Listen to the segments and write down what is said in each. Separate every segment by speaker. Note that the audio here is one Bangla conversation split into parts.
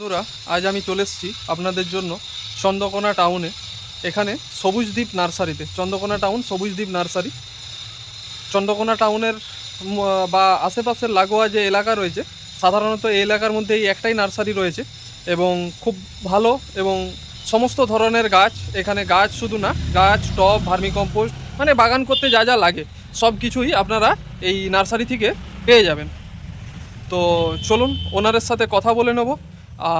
Speaker 1: বন্ধুরা, আজ আমি চলে এসেছি আপনাদের জন্য চন্দ্রকোনা টাউনে। এখানে সবুজদ্বীপ নার্সারিতে, চন্দ্রকোনা টাউন, সবুজদ্বীপ নার্সারি। চন্দ্রকোনা টাউনের বা আশেপাশের লাগোয়া যে এলাকা রয়েছে, সাধারণত এই এলাকার মধ্যে এই একটাই নার্সারি রয়েছে এবং খুব ভালো এবং সমস্ত ধরনের গাছ, এখানে গাছ শুধু না, গাছ, টব, ভার্মিকম্পোস্ট মানে বাগান করতে যা যা লাগে, সব কিছুই আপনারা এই নার্সারি থেকে পেয়ে যাবেন। তো চলুন, ওনারের সাথে কথা বলে নেব।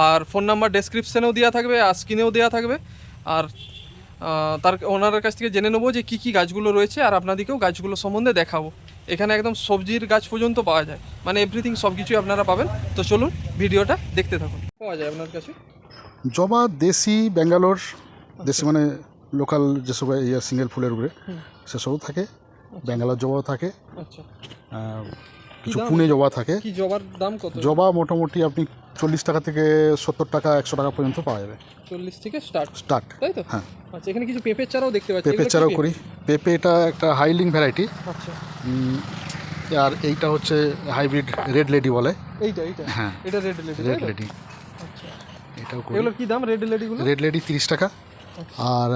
Speaker 1: আর ফোন নাম্বার ডেসক্রিপশনেও দেওয়া থাকবে আর স্ক্রিনেও দেওয়া থাকবে। আর তার ওনারের কাছ থেকে জেনে নেব যে কী কী গাছগুলো রয়েছে আর আপনাদেরকেও গাছগুলো সম্বন্ধে দেখাবো। এখানে একদম সবজির গাছ পর্যন্ত পাওয়া যায়। মানে এভরিথিং সব কিছুই আপনারা পাবেন। তো চলুন ভিডিওটা দেখতে থাকুন। পাওয়া যায় আপনার কাছে?
Speaker 2: জবা দেশি ব্যাঙ্গালোর দেশি মানে লোকাল যেসব ইয়ে সিঙ্গেল ফুলের উপরে সেসবও থাকে। ব্যাঙ্গালোর জবাও থাকে।
Speaker 1: আচ্ছা।
Speaker 2: কিছু পুনে জবা থাকে।
Speaker 1: কি জবার দাম কত?
Speaker 2: জবা মোটামুটি আপনি চল্লিশ টাকা থেকে সত্তর টাকা একশো টাকা পর্যন্ত পাওয়া যাবে।
Speaker 1: চল্লিশ থেকে স্টার্ট
Speaker 2: স্টার্ট
Speaker 1: তাই তো?
Speaker 2: হ্যাঁ।
Speaker 1: আচ্ছা এখানে কিছু পেঁপের চারাও দেখতে পাচ্ছি।
Speaker 2: পেঁপে
Speaker 1: এগুলো কি
Speaker 2: চারাও করি। পেঁপে? এটা একটা হাইলিং ভ্যারাইটি
Speaker 1: আচ্ছা।
Speaker 2: আর এইটা হচ্ছে হাইব্রিড রেড লেডি বলে।
Speaker 1: এইটা এইটা?
Speaker 2: হ্যাঁ।
Speaker 1: এটা রেড লেডি
Speaker 2: রেড লেডি
Speaker 1: আচ্ছা।
Speaker 2: এটাও করি।
Speaker 1: এগুলোর কি দাম রেড লেডিগুলো
Speaker 2: রেড লেডি তিরিশ টাকা। আর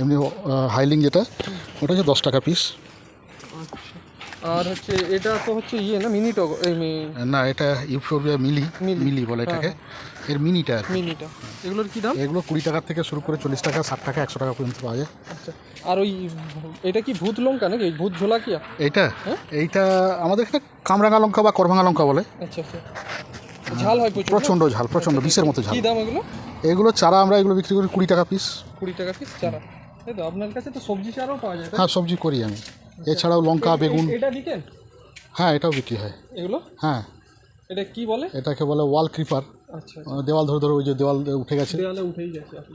Speaker 2: এমনি হাইলিং যেটা ওটা হচ্ছে দশ টাকা পিস
Speaker 1: আচ্ছা আর হচ্ছে এটা তো হচ্ছে ইয়ে না মিনি টগ এই
Speaker 2: না এটা ইউফোরিয়া মিলি
Speaker 1: মিলি।
Speaker 2: বলে এটাকে। এর মিনিটা আর
Speaker 1: মিনিটা। এগুলোর কি দাম?
Speaker 2: এগুলো কুড়ি টাকা থেকে শুরু করে চল্লিশ টাকা ষাট টাকা একশো টাকা পর্যন্ত পাওয়া যায়।
Speaker 1: আচ্ছা। আর ওই এটা কি ভূত লঙ্কা নাকি? ভূত ঝোলা কি
Speaker 2: এইটা?
Speaker 1: হ্যাঁ?
Speaker 2: এইটা আমাদের এখানে কামরাঙা লঙ্কা বা করভাঙা লঙ্কা বলে।
Speaker 1: আচ্ছা আচ্ছা। ঝাল হয়
Speaker 2: প্রচণ্ড ঝাল প্রচণ্ড বিষের মতো ঝাল।
Speaker 1: কি দাম এগুলো?
Speaker 2: এগুলো চারা আমরা এগুলো বিক্রি করি কুড়ি টাকা পিস
Speaker 1: কুড়ি টাকা পিস চারা। আপনার কাছে তো সবজি চারাও পাওয়া যায়
Speaker 2: হ্যাঁ সবজি করি আমি। এছাড়াও লঙ্কা বেগুন।
Speaker 1: এটা বিকেন
Speaker 2: হ্যাঁ এটাও বিক্রি হয়।
Speaker 1: এগুলো?
Speaker 2: হ্যাঁ।
Speaker 1: এটা কি বলে?
Speaker 2: এটাকে বলে ওয়াল ক্রিপার।
Speaker 1: আচ্ছা।
Speaker 2: দেওয়াল ধরে ধরে ওই যে দেওয়াল উঠে গেছে।
Speaker 1: দেওয়ালে উঠেই গেছে আচ্ছা।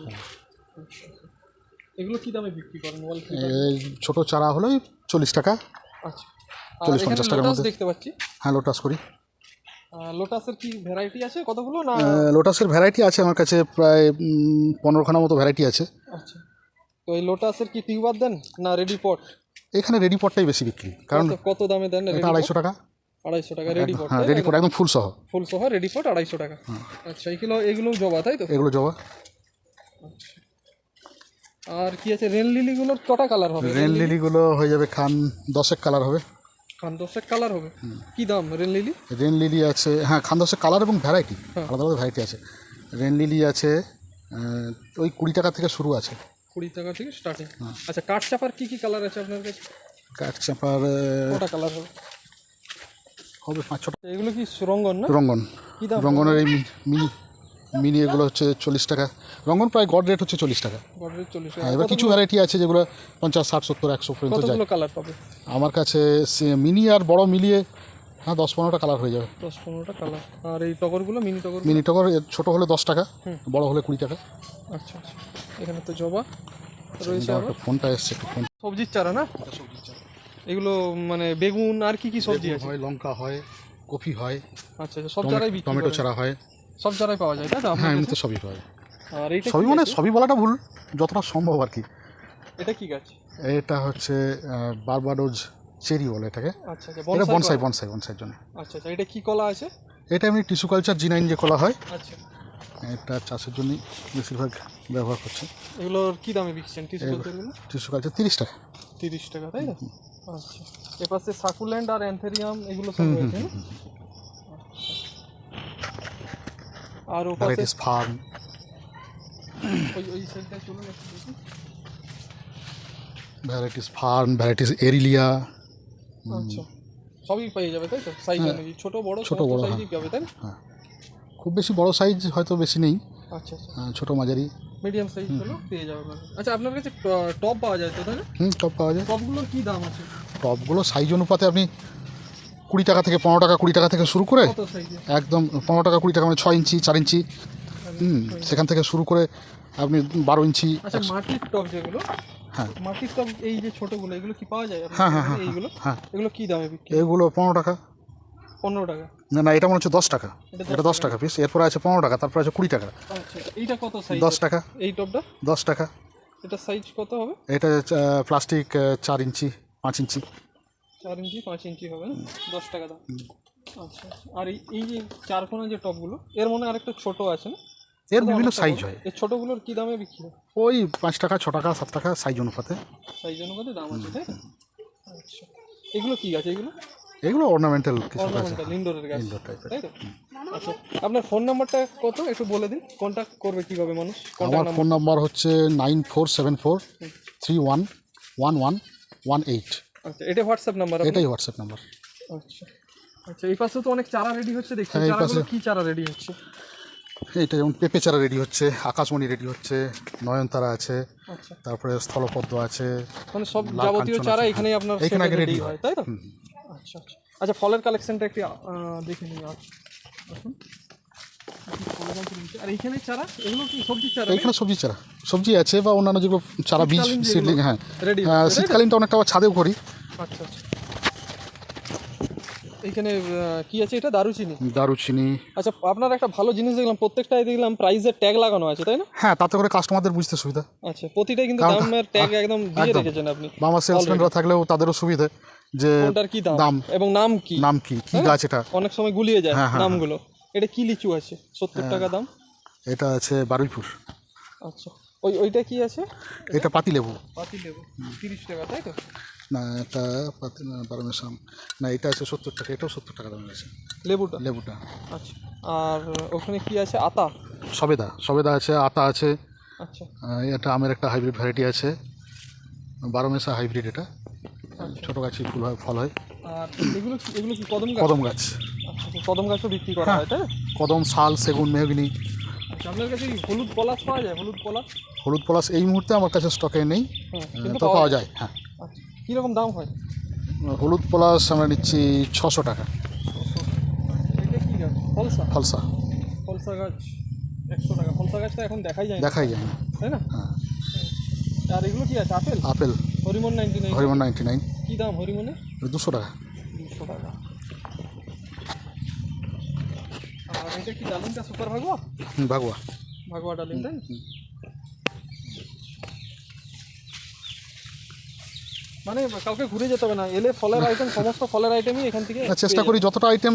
Speaker 1: এগুলো কি দামে বিক্রি করেন ওয়াল
Speaker 2: এই ছোটো চারা হলো চল্লিশ টাকা।
Speaker 1: আচ্ছা।
Speaker 2: চল্লিশ, পঞ্চাশ টাকার
Speaker 1: লোটাস
Speaker 2: মধ্যে।
Speaker 1: দেখতে পাচ্ছি।
Speaker 2: হ্যাঁ লোটাস করি।
Speaker 1: লোটাসের কি ভ্যারাইটি আছে কতগুলো না
Speaker 2: লোটাসের ভ্যারাইটি আছে আমার কাছে প্রায় পনেরোখানা মতো ভ্যারাইটি আছে।
Speaker 1: আচ্ছা। এই লোটাসের কি টিউবার দেন না রেডি পট?
Speaker 2: এখানে রেডি পটটাই বেশি বিক্রি কারণ
Speaker 1: কত- কত দামে দেন
Speaker 2: এটা আড়াইশো টাকা।
Speaker 1: আড়াইশো টাকা রেডি পট
Speaker 2: হ্যাঁ রেডি পট একদম ফুল সহ।
Speaker 1: ফুল সহ রেডি পট আড়াইশো টাকা। আচ্ছা এগুলো এগুলো জবা তাই তো?
Speaker 2: এগুলো জবা।
Speaker 1: আর কি আছে? রেন লিলিগুলোর কটা কালার হবে?
Speaker 2: রেন লিলিগুলো হয়ে যাবে খান দশেক কালার হবে।
Speaker 1: খান দশেক কালার হবে? কি দাম রেন লিলি?
Speaker 2: রেন লিলি আছে হ্যাঁ খান দশেক কালার এবং ভ্যারাইটি
Speaker 1: হ্যাঁ।
Speaker 2: আলাদা আলাদা ভ্যারাইটি আছে। রেন লিলি আছে ওই কুড়ি টাকা থেকে শুরু আছে।
Speaker 1: কুড়ি টাকা থেকে স্টার্টিং আচ্ছা কাঠ চাপার কি কি কালার আছে আপনার কাছে?
Speaker 2: কাঠ চাপার
Speaker 1: কটা কালার হবে?
Speaker 2: হবে পাঁচ ছটা।
Speaker 1: এগুলো কি রঙ্গন না?
Speaker 2: রঙ্গন রঙ্গনের এই মিনি মিনি এগুলো হচ্ছে চল্লিশ টাকা। রঙ্গন প্রায় গড রেট হচ্ছে চল্লিশ টাকা।
Speaker 1: গডরেজ চল্লিশ
Speaker 2: হ্যাঁ এবার কিছু ভ্যারাইটি আছে যেগুলো পঞ্চাশ ষাট সত্তর একশো পর্যন্ত যায়।
Speaker 1: কালার পাবে?
Speaker 2: আমার কাছে মিনি আর বড় মিলিয়ে হ্যাঁ দশ পনেরোটা কালার হয়ে যাবে।
Speaker 1: দশ পনেরোটা কালার আর এই টগরগুলো মিনি টগর
Speaker 2: মিনি টগর ছোটো হলে দশ টাকা বড় হলে কুড়ি টাকা।
Speaker 1: আচ্ছা আচ্ছা। এখানে তো জবা রয়েছে আবার।
Speaker 2: ফোনটা এসছে একটু ফোন
Speaker 1: সবজির চারা না? এগুলো মানে বেগুন আর কি কি সবজি আছে?
Speaker 2: হয় লঙ্কা হয় কফি হয়
Speaker 1: আচ্ছা আচ্ছা সব চারাই
Speaker 2: টমেটো চারা হয়।
Speaker 1: সব চারাই পাওয়া যায় তাই তো?
Speaker 2: হ্যাঁ
Speaker 1: কাছে?
Speaker 2: এমনিতে সবই হয়
Speaker 1: আর এইটা
Speaker 2: সবই মানে সবই বলাটা ভুল যতটা সম্ভব আর কি।
Speaker 1: এটা কি গাছ?
Speaker 2: এটা হচ্ছে বারবাডোজ চেরি বলে এটাকে।
Speaker 1: আচ্ছা আচ্ছা
Speaker 2: এটা
Speaker 1: বনসাই?
Speaker 2: বনসাই বনসাইয়ের জন্য।
Speaker 1: আচ্ছা আচ্ছা এটা কি কলা আছে?
Speaker 2: এটা এমনি টিস্যু কালচার জিনাইন যে কলা হয়
Speaker 1: আচ্ছা।
Speaker 2: এটা চাষের জন্যই বেশিরভাগ ব্যবহার করছে।
Speaker 1: এগুলোর কি দামে বিকছেন টিসু কালচারগুলো
Speaker 2: টিস্যু কালচার তিরিশ টাকা।
Speaker 1: তিরিশ টাকা তাই তো? আচ্ছা। এপাশে সাকুল্যান্ড আর অ্যান্থেরিয়াম এগুলো সব রয়েছে। আর ওপাশে
Speaker 2: ফার্ম
Speaker 1: ওই ওই সাইডটায় চলে যাচ্ছে দেখি।
Speaker 2: ভ্যারাইটিস ফার্ম ভ্যারাইটিস এরিলিয়া
Speaker 1: আচ্ছা। সবই পেয়ে যাবে তাই তো? সাইজ অনুযায়ী। ছোট বড়
Speaker 2: হ্যাঁ। ছোট বড়,
Speaker 1: সাইজই পাবে তাই না?
Speaker 2: হ্যাঁ। খুব বেশি বড় সাইজ হয়তো বেশি নেই।
Speaker 1: আচ্ছা আচ্ছা।
Speaker 2: আহ, ছোট মাঝারি।
Speaker 1: মিডিয়াম সাইজ হলো পেয়ে যাবে আচ্ছা আপনার কাছে টপ পাওয়া যায় তো তাই না
Speaker 2: হুম টপ পাওয়া যায়।
Speaker 1: টপগুলোর কি দাম আছে?
Speaker 2: টপগুলো সাইজ অনুপাতে আপনি কুড়ি টাকা থেকে পনেরো টাকা কুড়ি টাকা থেকে শুরু করে
Speaker 1: কত সাইজে
Speaker 2: একদম পনেরো টাকা কুড়ি টাকা মানে ছয় ইঞ্চি চার ইঞ্চি হুম সেখান থেকে শুরু করে আপনি বারো ইঞ্চি
Speaker 1: আচ্ছা মাটির টপ যেগুলো
Speaker 2: হ্যাঁ।
Speaker 1: মাটির টপ এই যে ছোটগুলো এগুলো কি পাওয়া যায় আপনার
Speaker 2: হ্যাঁ, হ্যাঁ,
Speaker 1: কাছে?
Speaker 2: হ্যাঁ,
Speaker 1: এইগুলো?
Speaker 2: হ্যাঁ।
Speaker 1: এগুলো কি দামে বিক্রি?
Speaker 2: এগুলো পনেরো টাকা।
Speaker 1: পনেরো টাকা।
Speaker 2: না না এটা মনে হচ্ছে দশ টাকা।
Speaker 1: এটা
Speaker 2: দশ টাকা। পিস এরপরে আছে পনেরো টাকা তারপরে আছে কুড়ি টাকা।
Speaker 1: আচ্ছা এইটা কত সাইজ
Speaker 2: দশ টাকা।
Speaker 1: এই টপটা
Speaker 2: দশ টাকা।
Speaker 1: এটা সাইজ কত হবে?
Speaker 2: এটা প্লাস্টিক চার ইঞ্চি পাঁচ ইঞ্চি।
Speaker 1: চার ইঞ্চি পাঁচ ইঞ্চি হবে না? দশ টাকা দাম। আচ্ছা আর এই এই যে চারকোনা যে টপগুলো এর মনে আরেকটা ছোট আছে না?
Speaker 2: এর বিভিন্ন সাইজ হয়।
Speaker 1: এই ছোটগুলোর কি দামে বিক্রি
Speaker 2: ওই পাঁচ টাকা ছ টাকা সাত টাকা সাইজ অনুপাতে।
Speaker 1: সাইজ অনুপাতে দাম আছে তাই আচ্ছা। এগুলো কি গাছ এগুলো?
Speaker 2: এগুলো অর্নামেন্টাল কিছু আছে।
Speaker 1: ইনডোরের গাছ।
Speaker 2: ইনডোর টাইপের
Speaker 1: আচ্ছা আপনার ফোন নাম্বারটা কত? একটু বলে দিন। কন্ট্যাক্ট করবে কীভাবে মানুষ?
Speaker 2: আমার ফোন নাম্বার হচ্ছে nine four seven four three one one one one eight.
Speaker 1: আচ্ছা এটা হোয়াটসঅ্যাপ নাম্বার
Speaker 2: এটাই হোয়াটসঅ্যাপ নাম্বার
Speaker 1: আচ্ছা। আচ্ছা এই পাশে তো অনেক চারা রেডি হচ্ছে দেখছি।
Speaker 2: হ্যাঁ,
Speaker 1: চারাগুলো কি চারা রেডি হচ্ছে?
Speaker 2: এইটা যেমন পেঁপে চারা রেডি হচ্ছে আকাশমণি রেডি হচ্ছে নয়নতারা আছে
Speaker 1: আচ্ছা।
Speaker 2: তারপরে স্থলপদ্ম আছে
Speaker 1: মানে সব যাবতীয় চারা এখানেই আপনার
Speaker 2: এখানে
Speaker 1: রেডি হয়। তাই তো। আচ্ছা আচ্ছা। আচ্ছা ফলের কালেকশনটা একটু দেখে নিই। আর। এইখানে চারা? এগুলো কি সবজির চারা?
Speaker 2: এইখানে সবজি চারা। সবজি আছে বা অন্যান্য যেগুলো চারা বীজ সিডলিং হ্যাঁ। শীতকালীনটা অনেকটা আবার ছাদেও করি।
Speaker 1: আচ্ছা আচ্ছা। এইখানে কি আছে এটা? দারুচিনি।
Speaker 2: দারুচিনি।
Speaker 1: আচ্ছা আপনার একটা ভালো জিনিস দেখলাম প্রত্যেকটাই দেখলাম প্রাইসের ট্যাগ লাগানো আছে তাই না?
Speaker 2: হ্যাঁ তাতে করে কাস্টমারদের বুঝতে সুবিধা।
Speaker 1: আচ্ছা প্রতিটাই কিন্তু দামের ট্যাগ একদম দিয়ে রেখেছেন আপনি
Speaker 2: সেলসম্যানরা থাকলেও তাদেরও সুবিধে। যে
Speaker 1: কোনটার কি দাম?
Speaker 2: দাম।
Speaker 1: এবং নাম কি?
Speaker 2: নাম কি? কি গাছ এটা?
Speaker 1: অনেক সময় গুলিয়ে যায়
Speaker 2: হ্যাঁ, হ্যাঁ,
Speaker 1: নামগুলো। এটা কি লিচু আছে? সত্তর টাকা দাম?
Speaker 2: এটা আছে বারুইপুর।
Speaker 1: আচ্ছা। ওই ওইটা কি আছে?
Speaker 2: এটা পাতিলেবু।
Speaker 1: পাতি লেবু তিরিশ টাকা তাই তো?
Speaker 2: না এটা পাতি না বারোমেশাম না এটা আছে সত্তর টাকা এটাও সত্তর টাকা দাম আছে।
Speaker 1: লেবুটা?
Speaker 2: লেবুটা।
Speaker 1: আচ্ছা। আর ওখানে কি আছে? আতা?
Speaker 2: সবেদা। সবেদা আছে আতা আছে।
Speaker 1: আচ্ছা।
Speaker 2: আহ, এটা আমের একটা হাইব্রিড ভ্যারাইটি আছে। বারোমেশা হাইব্রিড এটা। ছোটো গাছে ফুল হয় ফল হয়।
Speaker 1: আর এগুলো কি এগুলো কি কদম গাছ?
Speaker 2: কদম গাছ।
Speaker 1: আচ্ছা আচ্ছা, কদম গাছও বিক্রি করা হয় তাই তো?
Speaker 2: কদম শাল সেগুন মেহগিনি
Speaker 1: আচ্ছা আপনার কাছে কি হলুদ পলাশ পাওয়া যায়? হলুদ পলাশ?
Speaker 2: হলুদ পলাশ এই মুহূর্তে আমার কাছে স্টকে নেই।
Speaker 1: হ্যাঁ কিন্তু
Speaker 2: তো পাওয়া যায়। হ্যাঁ।
Speaker 1: আচ্ছা কীরকম দাম হয়?
Speaker 2: হলুদ পলাশ আমরা নিচ্ছি ছশো টাকা।
Speaker 1: এটা কি গাছ? ফলসা?
Speaker 2: ফলসা।
Speaker 1: ফলসা গাছ একশো টাকা। ফলসা গাছটা এখন দেখাই যায় না।
Speaker 2: দেখাই যায় না।
Speaker 1: তাই না?
Speaker 2: হ্যাঁ।
Speaker 1: আর এগুলো কি আছে? Apple?
Speaker 2: Apple.
Speaker 1: Hariman ninety nine.
Speaker 2: Hariman ninety nine.
Speaker 1: কী দাম
Speaker 2: দুশো টাকা।
Speaker 1: দুশো টাকা। আর এটা কি ডালিমটা সুপার ভাগোয়া?
Speaker 2: হুম, ভাগুয়া।
Speaker 1: ভাগোয়া ডালিম তাই? মানে কাউকে ঘুরে যেতে হবে না। এলে ফলের আইটেম সমস্ত ফলের আইটেমই এখান থেকে
Speaker 2: চেষ্টা করি যতটা আইটেম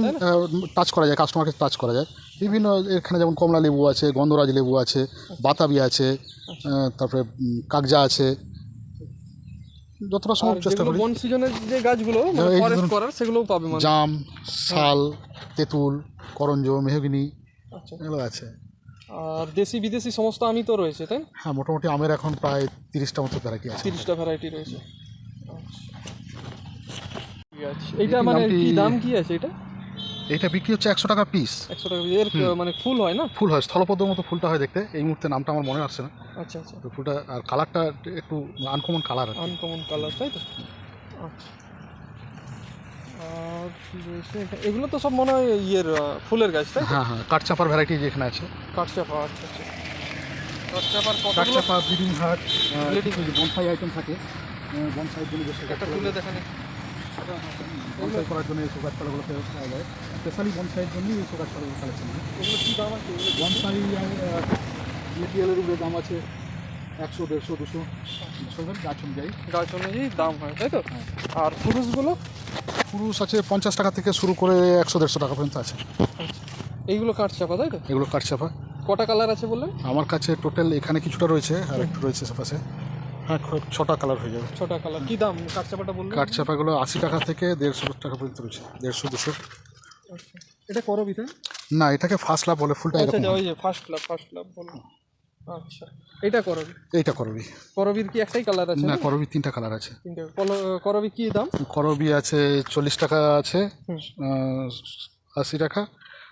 Speaker 2: টাচ করা যায় কাস্টমারকে টাচ করা যায়। বিভিন্ন এখানে যেমন কমলা লেবু আছে গন্ধরাজ লেবু আছে বাতাবি আছে তারপরে উম, কাগজা আছে যতটা সম্ভব চেষ্টা করি।
Speaker 1: বন সিজনের যে গাছগুলো মানে ফরেস্ট করার সেগুলোও পাবে মানে
Speaker 2: জাম শাল তেঁতুল করঞ্জ মেহগিনি
Speaker 1: আচ্ছা।
Speaker 2: এগুলো আছে।
Speaker 1: আর দেশি বিদেশি সমস্ত আমি তো রয়েছে তাই?
Speaker 2: হ্যাঁ মোটামুটি আমের এখন প্রায় তিরিশটা মতো ভ্যারাইটি আছে।
Speaker 1: তিরিশটা ভ্যারাইটি রয়েছে। আচ্ছা। এইটা মানে কি? দাম কি আছে এটা?
Speaker 2: এইটা বিক্রি হচ্ছে একশো টাকা পিস
Speaker 1: একশো টাকা এর মানে ফুল হয় না?
Speaker 2: ফুল হয়। স্থলপদ্মের মতো ফুলটা হয় দেখতে। এই মুহূর্তে নামটা আমার মনে আসছে না।
Speaker 1: আচ্ছা আচ্ছা।
Speaker 2: তো ফুলটা আর কালারটা একটু আনকমন কালার
Speaker 1: আনকমন কালার তাই তো? আচ্ছা। আর? এগুলো তো সব মনে হয় ইয়ের ফুলের গাছ তাই
Speaker 2: হ্যাঁ হ্যাঁ। কাঠচাপার ভ্যারাইটি যেখানে আছে।
Speaker 1: কাঠচাপা আচ্ছা আচ্ছা। কাঠচাপার
Speaker 2: কাঠচাপা হাট
Speaker 1: Breeding
Speaker 2: বনসাই আইটেম থাকে বনসাইয়ের জন্য
Speaker 1: একটা তুলে দেখানে।
Speaker 2: বনসাই করার জন্য এইসব গাছপালাগুলো পাওয়া যায় স্পেশালি বনসাইয়ের জন্যই এইসব গাছপালাগুলো কালেকশন হয়
Speaker 1: এগুলো কি দাম আছে? এগুলো
Speaker 2: বনসাই মেটেরিয়ালের উপরে দাম আছে একশো দেড়শো দুশো। সবের গাছ অনুযায়ী।
Speaker 1: গাছ অনুযায়ী দাম হয় তাই তো? আর পুরুষগুলো?
Speaker 2: পুরুষ আছে পঞ্চাশ টাকা থেকে শুরু করে একশো দেড়শো টাকা পর্যন্ত আছে।
Speaker 1: এইগুলো কাঠচাপা তাই তো?
Speaker 2: এগুলো কাঠচাপা
Speaker 1: কটা কালার আছে বললেন?
Speaker 2: আমার কাছে টোটাল এখানে কিছুটা রয়েছে আর একটু রয়েছে সেপাশে হ্যাঁ ছটা কালার হয়ে যাবে।
Speaker 1: ছটা কালার কি দাম? কাঠচাপাটা বললেন?
Speaker 2: কাঠচাপাগুলো আশি টাকা থেকে দেড়শো টাকা পর্যন্ত রয়েছে দেড়শো দুশো।
Speaker 1: আচ্ছা। এটা করবি তাই
Speaker 2: না এটাকে ফার্স্ট লাভ বলে ফুলটা
Speaker 1: আচ্ছা
Speaker 2: এরকম
Speaker 1: আচ্ছা ওই যে ফার্স্ট ক্লাব ফার্স্ট ক্লাব বলুন আচ্ছা এটা করবি
Speaker 2: এইটা করবি।
Speaker 1: করবির কি একটাই কালার আছে
Speaker 2: না করবি তিনটা কালার আছে।
Speaker 1: তিনটে। করবি কি দাম?
Speaker 2: করবি আছে চল্লিশ টাকা আছে আশি টাকা।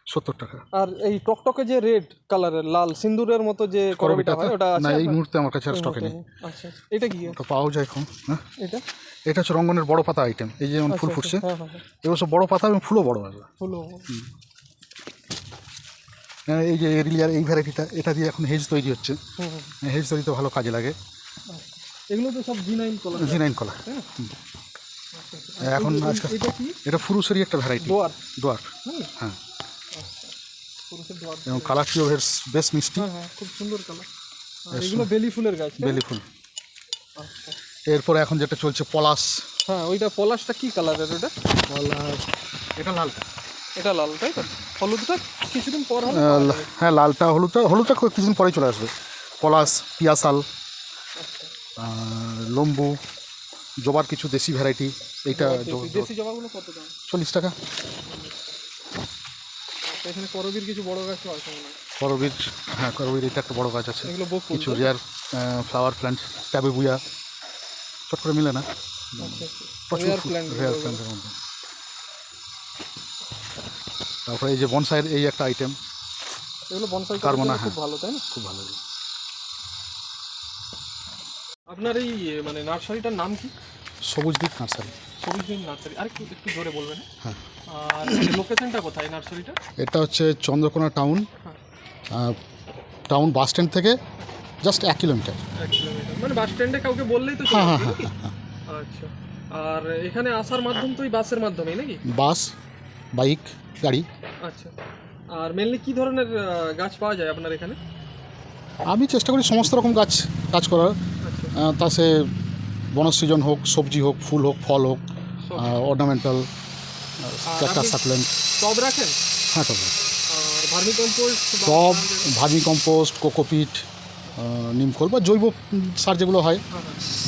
Speaker 2: সত্তর টাকা।
Speaker 1: আর এই টকটকে যে রেড কালারের লাল সিন্দুরের মতো যে করবিটা হয় ওটা
Speaker 2: না এই মুহূর্তে আমার কাছে আর স্টকে নেই।
Speaker 1: আচ্ছা আচ্ছা। এটা কি?
Speaker 2: ওটা পাওয়া যায় এখন হ্যাঁ?
Speaker 1: এটা?
Speaker 2: এটা হচ্ছে রঙ্গনের বড় পাতা আইটেম এই যে যেমন ফুল ফুটছে
Speaker 1: হ্যাঁ হ্যাঁ হ্যাঁ।
Speaker 2: এগুলো সব বড় পাতা এবং ফুলও বড় হবে হ্যাঁ, এই যে এরিলিয়ার এই ভ্যারাইটিটা এটা দিয়ে এখন হেজ তৈরি হচ্ছে। হেজ তৈরিতে ভালো কাজে লাগে।
Speaker 1: এগুলো তো সব জি নাইন কলার
Speaker 2: জি নাইন কলা এখন আজকাল
Speaker 1: এটা
Speaker 2: ফুরুসেরই একটা ভ্যারাইটি
Speaker 1: দোয়ার হুম।
Speaker 2: হ্যাঁ। এবং কালারটিও বেশ বেশ মিষ্টি।
Speaker 1: হ্যাঁ হ্যাঁ খুব সুন্দর কালার এগুলো বেলি ফুলের গাছ
Speaker 2: বেলি ফুল।
Speaker 1: আচ্ছা।
Speaker 2: এরপরে এখন যেটা চলছে পলাশ।
Speaker 1: হ্যাঁ ওইটা পলাশটা কি কালারের ওটা?
Speaker 2: পলাশ। এটা লালটা
Speaker 1: এটা লাল তাই তো? হলুদটা কিছুদিন পর
Speaker 2: লা- হ্যাঁ লালটা হলুদটা হলুদটা কিছুদিন পরেই চলে আসবে। পলাশ পিয়াশাল আহ, লম্বু জবার কিছু দেশি ভ্যারাইটি এইটা
Speaker 1: দেশি- জবাগুলো কত দাম?
Speaker 2: চল্লিশ টাকা।
Speaker 1: এখানে করবির কিছু বড় গাছও আছে মনে হয়।
Speaker 2: করবীর হ্যাঁ করবীর এটা একটা বড় গাছ আছে।
Speaker 1: এগুলো বকুল
Speaker 2: কিছু রেয়ার ফ্লাওয়ার প্ল্যান্ট ট্যাবে বুয়া চট করে মিলে না?
Speaker 1: আচ্ছা আচ্ছা।
Speaker 2: প্রচুর
Speaker 1: রেয়ার
Speaker 2: প্ল্যান্টের মধ্যে। তারপরে এই যে বনসাইয়ের এই একটা আইটেম
Speaker 1: এগুলো বনসাই
Speaker 2: কার্বোনা,
Speaker 1: খুব ভালো তাই না?
Speaker 2: খুব ভালো।
Speaker 1: আপনার এই মানে নার্সারিটার নাম কি?
Speaker 2: সবুজ দ্বীপ নার্সারি।
Speaker 1: সবুজ দিন নার্সারি। আর একটু একটু জোরে বলবেন।
Speaker 2: হ্যাঁ।
Speaker 1: আর লোকেশনটা কোথায় নার্সারিটা?
Speaker 2: এটা হচ্ছে চন্দ্রকোনা টাউন।
Speaker 1: হ্যাঁ।
Speaker 2: টাউন বাস স্ট্যান্ড থেকে জাস্ট এক কিলোমিটার।
Speaker 1: এক কিলোমিটার। মানে বাস স্ট্যান্ডে কাউকে বললেই তো
Speaker 2: হ্যাঁ হ্যাঁ হ্যাঁ
Speaker 1: আচ্ছা। আর এখানে আসার মাধ্যম তো ওই বাসের মাধ্যমেই নাকি?
Speaker 2: বাস বাইক গাড়ি।
Speaker 1: আচ্ছা। আর মেনলি কি ধরনের গাছ পাওয়া যায় আপনার এখানে?
Speaker 2: আমি চেষ্টা করি সমস্ত রকম গাছ কাজ করার।
Speaker 1: আচ্ছা।
Speaker 2: তা সে বনসৃজন হোক সবজি হোক ফুল হোক ফল হোক। অর্নামেন্টাল
Speaker 1: আপনি- টব রাখেন?
Speaker 2: হ্যাঁ টব টব ভার্মি কম্পোস্ট কোকোপিট নিমখোল বা জৈব সার যেগুলো হয়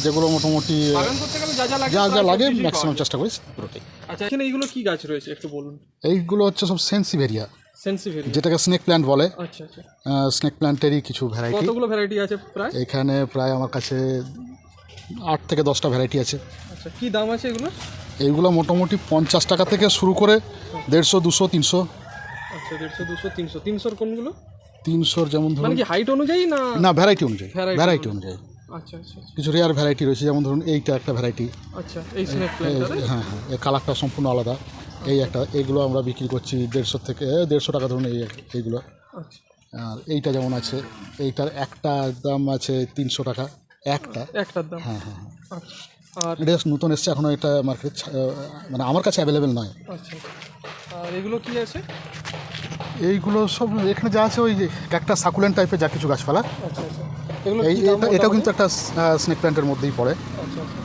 Speaker 2: যেগুলো মোটামুটি আহ,
Speaker 1: বাগান করতে গেলে যা যা লাগে
Speaker 2: ম্যাক্সিমাম চেষ্টা করি পুরোটাই।
Speaker 1: আচ্ছা এখানে এইগুলো কি গাছ রয়েছে একটু বলুন?
Speaker 2: এইগুলো হচ্ছে সব সেন্সিভেরিয়া।
Speaker 1: সেন্সিভেরি
Speaker 2: যেটাকে স্নেক প্ল্যান্ট বলে।
Speaker 1: আচ্ছা আচ্ছা।
Speaker 2: স্নেক প্ল্যান্টেরই কিছু ভ্যারাইটি
Speaker 1: কতগুলো ভ্যারাইটি আছে প্রায়?
Speaker 2: এখানে প্রায় আমার কাছে আট থেকে দশটা ভ্যারাইটি আছে।
Speaker 1: আচ্ছা কি দাম আছে এগুলো
Speaker 2: এইগুলো মোটামুটি পঞ্চাশ টাকা থেকে শুরু করে দেড়শো দুশো তিনশো।
Speaker 1: আচ্ছা দেড়শো দুশো তিনশো। তিনশোর কোনগুলো?
Speaker 2: তিনশোর যেমন ধরুন
Speaker 1: মানে কি হাইট অনুযায়ী না
Speaker 2: না ভ্যারাইটি অনুযায়ী। ভ্যারাইটি অনুযায়ী।
Speaker 1: আচ্ছা আচ্ছা
Speaker 2: কিছু রেয়ার ভ্যারাইটি রয়েছে যেমন ধরুন এইটা একটা ভ্যারাইটি
Speaker 1: আচ্ছা এই
Speaker 2: হ্যাঁ হ্যাঁ এর কালারটা সম্পূর্ণ আলাদা। এই একটা এইগুলো আমরা বিক্রি করছি দেড়শো থেকে দেড়শো টাকা ধরুন এই এইগুলো।
Speaker 1: আচ্ছা।
Speaker 2: আর এইটা যেমন আছে এইটার একটা দাম আছে তিনশো টাকা। একটা।
Speaker 1: একটার দাম।
Speaker 2: হ্যাঁ হ্যাঁ হ্যাঁ।
Speaker 1: আচ্ছা। আর
Speaker 2: এটা নতুন এসছে এখনও এটা মার্কেট মানে আমার কাছে অ্যাভেলেবেল নয়।
Speaker 1: আচ্ছা আর এগুলো কি আছে?
Speaker 2: এইগুলো সব এখানে যা আছে ওই একটা সাকুলেন্ট টাইপের যা কিছু গাছপালা।
Speaker 1: আচ্ছা আচ্ছা। এগুলো
Speaker 2: এই এটা- এটাও কিন্তু একটা স্নেক প্ল্যান্টের মধ্যেই পড়ে।
Speaker 1: আচ্ছা আচ্ছা।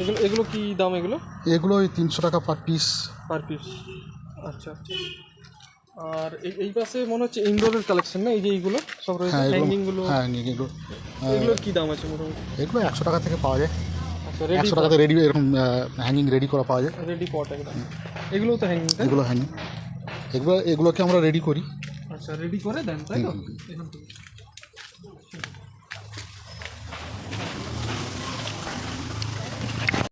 Speaker 1: এগুলো এগুলো কি দাম এগুলো?
Speaker 2: এগুলো ওই তিনশো টাকা পার পিস
Speaker 1: পার পিস আচ্ছা আচ্ছা। আর এই পাশে মনে হচ্ছে ইনডোরের কালেকশন না? এই যে এইগুলো? সব রয়েছে
Speaker 2: হ্যাঁ এগুলো হ্যাঁ এগুলো
Speaker 1: এগুলোর কি দাম আছে মোটামুটি?
Speaker 2: এগুলো একশো টাকা থেকে পাওয়া যায়।
Speaker 1: আচ্ছা
Speaker 2: একশো টাকাতে রেডি এরকম হ্যাঙ্গিং রেডি করা পাওয়া যায়।
Speaker 1: রেডি পট একদম। এগুলো তো হ্যাঙ্গিং
Speaker 2: এগুলো হ্যাঙ্গিং এগুলো এগুলোকে আমরা রেডি করি।
Speaker 1: আচ্ছা রেডি করে দেন তাই তো?